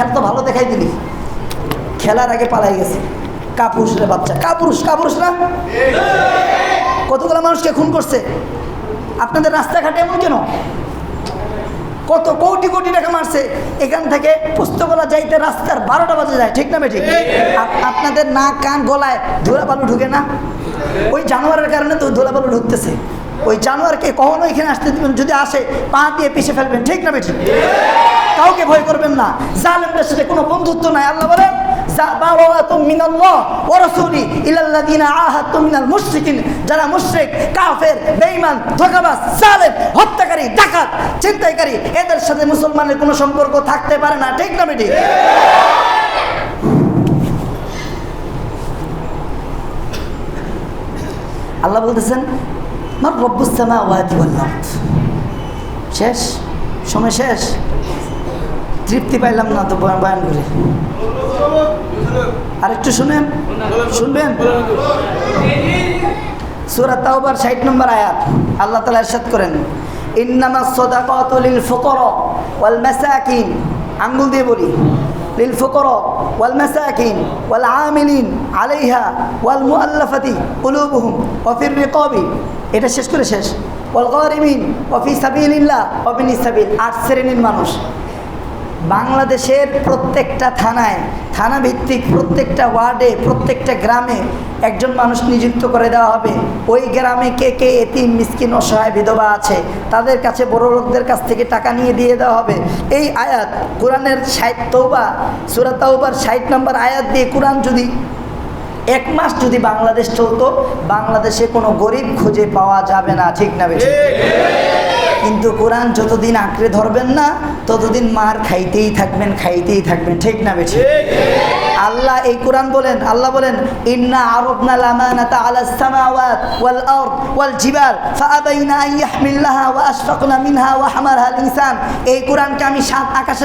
খেলা তো ভালো দেখাই দিলি। খেলার আগে পালাই গেছে। কাপুরুষ রে বাচ্চা। কাপুরুষ কাপুরুষ না কতগুলো মানুষকে খুন করছে? আপনাদের রাস্তাঘাটে এমন কেন? কত কোটি কোটি টাকা মারছে। এখান থেকে পুস্তকলা যাইতে রাস্তার বারোটা বাজে যায়। ঠিক না ঠিক? আপনাদের নাক কান গলায় ধুলা বালু ঢুকে না? ওই জানোয়ারের কারণে তো ধুলা বালু ঢুকতেছে। ওই জানোয়ারকে কখনো এখানে আসতে দিবেন, যদি আসে, পা দিয়ে পিছিয়ে ফেলবেন, ঠিক না ঠিক কাউকে ভয় করবেন না। জালেমদের সাথে কোনো বন্ধুত্ব নাই। আল্লাহ বলেন যারা হত্যাকারী চিন্তাইকারী এদের সাথে মুসলমানের কোনো সম্পর্ক থাকতে পারে না। ঠিক আল্লাহ বলতেছেন মার রব্বুস সামাওয়াতি ওয়াল আরদ। শেষ? সময় শেষ? তৃপ্তি পাইলাম না তো বয়ান করে। আরেকটু শুনেন? শুনবেন? সুরা তাওবার ষাট নম্বর আয়াত। আল্লাহ তালা এরশাদ করেন ইন্নামা সদাকাতু ফুকরা ওয়াল মাসাকিন। আঙ্গুল দিয়ে বলি লিল والمساكين ওয়াল عليها والمؤلفة قلوبهم আলাইহা الرقاب. এটা শেষ করে শেষ. ওয়াল গারিমিন ওয়া ফি সাবিলিল্লাহ ওয়া বিনিস সাবিল আট শ্রেণির মানুষ। বাংলাদেশের প্রত্যেকটা থানায় থানা ভিত্তিক প্রত্যেকটা ওয়ার্ডে, প্রত্যেকটা গ্রামে একজন মানুষ নিযুক্ত করে দেওয়া হবে। ওই গ্রামে কে কে এতিম, মিসকিন, অসহায়, বিধবা আছে, তাদের কাছে বড় লোকদের কাছ থেকে টাকা নিয়ে দিয়ে দেওয়া হবে। এই আয়াত কোরআনের ষাট তৌবা সুরা তৌবার ষাট নম্বর আয়াত দিয়ে কোরআন যদি এক মাস যদি বাংলাদেশ চলতো, বাংলাদেশে কোনো গরিব খুঁজে পাওয়া যাবে না, ঠিক না বেশি কিন্তু কোরআন যতদিন আঁকড়ে ধরবেন না, ততদিন মার খাইতেই থাকবেন খাইতেই থাকবেন। ঠিক না বেশি আল্লাহ এই কোরআন বলেন, আল্লাহ বলেন, ইন্না আরবনা লামানাতা আলা সামাওয়াত ওয়াল আরদ ওয়াল জিবাল, ফাআবাইনা আন ইয়াহমিলনাহা ওয়া আশফাকনা মিনহা ওয়া হামালাহা ইনসান এই কোরআনকে আমি সাত আকাশের